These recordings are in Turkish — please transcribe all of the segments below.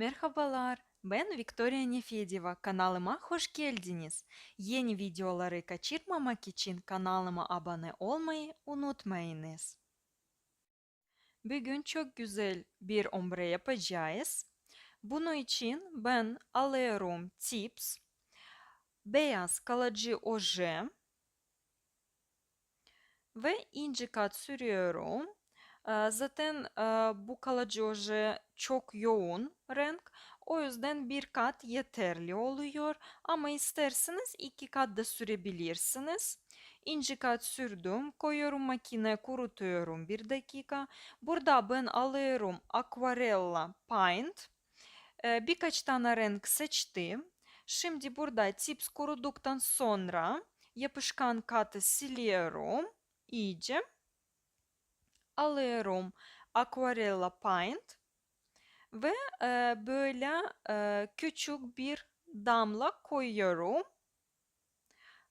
Merhabalar, ben Victoria Nefedeva, kanalıma hoş geldiniz. Yeni videoları kaçırmamak için kanalıma abone olmayı unutmayınız. Bugün çok güzel bir ombre yapacağız. Bunun için ben alıyorum tips, beyaz kalıcı oje ve ince kat sürüyorum. Zaten bu kalıcı çok yoğun renk. O yüzden bir kat yeterli oluyor. Ama isterseniz iki kat da sürebilirsiniz. İnce kat sürdüm. Koyuyorum makineye kurutuyorum bir dakika. Burada ben alıyorum Aquarella Paint. Birkaç tane renk seçtim. Şimdi burada tips kuruduktan sonra yapışkan katı siliyorum iyice alıyorum Aquarella Paint ve e, böyle e, küçük bir damla koyuyorum.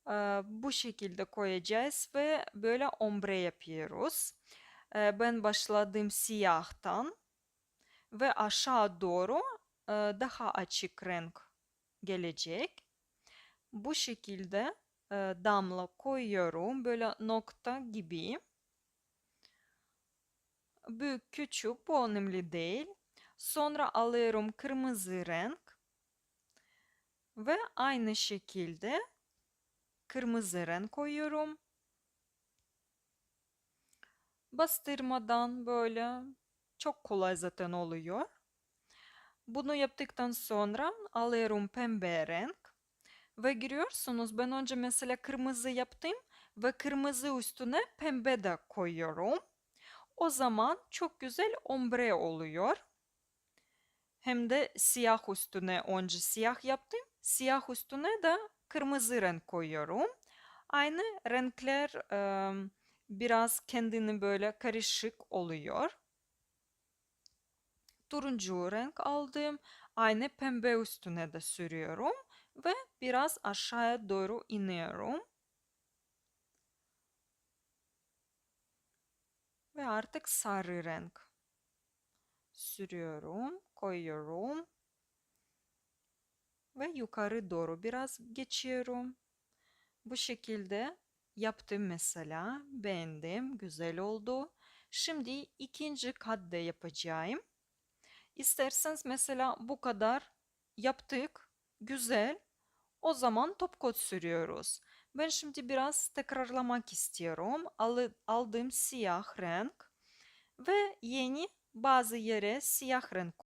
E, bu şekilde koyacağız ve böyle ombre yapıyoruz. E, ben başladım siyahtan ve aşağı doğru e, daha açık renk gelecek. Bu şekilde e, damla koyuyorum böyle nokta gibi. Büyük küçük bu önemli değil. Sonra alıyorum kırmızı renk ve aynı şekilde kırmızı renk koyuyorum. Bastırmadan böyle çok kolay zaten oluyor. Bunu yaptıktan sonra alıyorum pembe renk ve görüyorsunuz ben önce mesela kırmızı yaptım ve kırmızı üstüne pembe de koyuyorum. O zaman çok güzel ombre oluyor. Hem de siyah üstüne önce siyah yaptım. Siyah üstüne de kırmızı renk koyuyorum. Aynı renkler e, biraz kendini böyle karışık oluyor. Turuncu renk aldım. Aynı pembe üstüne de sürüyorum ve biraz aşağıya doğru iniyorum. Ve artık sarı renk sürüyorum, koyuyorum ve yukarı doğru biraz geçiyorum. Bu şekilde yaptım mesela. Beğendim, güzel oldu. Şimdi ikinci kat da yapacağım. İsterseniz mesela bu kadar yaptık. Güzel. O zaman top kot sürüyoruz. Ben şimdi biraz tekrarlamak istiyorum. Aldığım siyah renk ve yeni bazı yere siyah renk